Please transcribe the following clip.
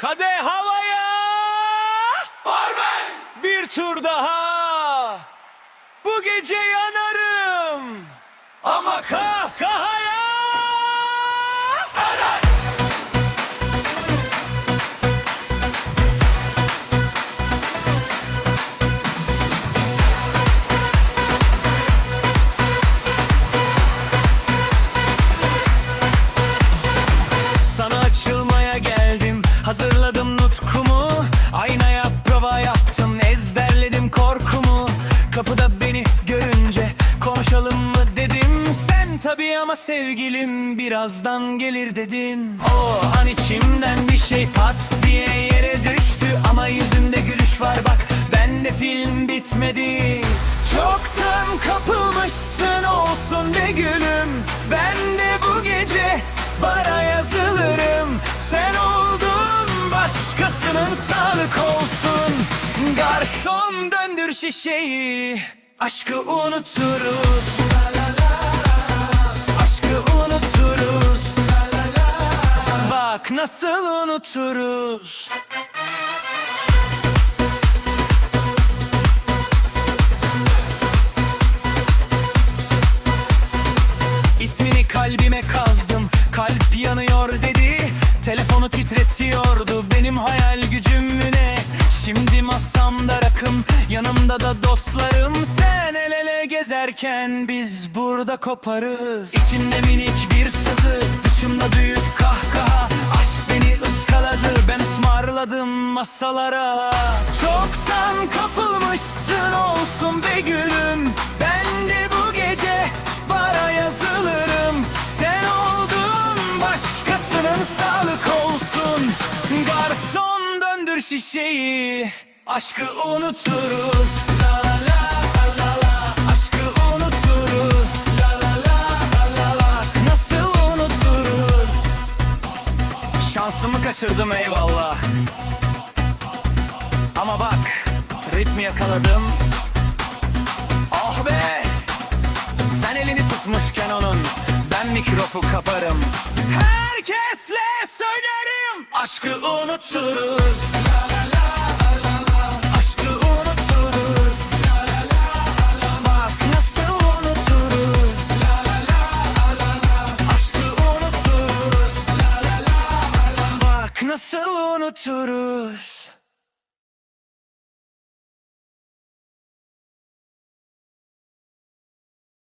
Kadeh havaya! Bir tur daha! Bu gece yanarım! Ama kahkahaya! Sen tabii ama sevgilim Birazdan gelir dedin. O an içimden bir şey pat diye yere düştü Ama yüzümde gülüş var. Bak Bende film bitmedi. Çoktan kapılmışsın olsun be gülüm. Ben de bu gece bara yazılırım. Sen oldun başkasının sağlık olsun. Garson döndür şişeyi Aşkı unuturuz nasıl unuturuz? İsmini kalbime kazdım Kalp yanıyor dedi. Telefonu titretiyordu Benim hayal gücüm mü ne? Şimdi masamda rakım Yanımda da dostlarım. Sen el ele gezerken Biz burada koparız. İçimde minik bir sızı Dışımda büyük kahkaha masalara. Çoktan kapılmışsın olsun be gülüm. Ben de bu gece bara yazılırım. Sen oldun başkasının sağlık olsun. Garson döndür şişeyi Aşkı unuturuz. La la la la la la yakaladım. Ah be! Sen elini tutmuşken onun Ben mikrofu kaparım. Herkesle söylerim. Aşkı unuturuz. La la la nasıl unuturuz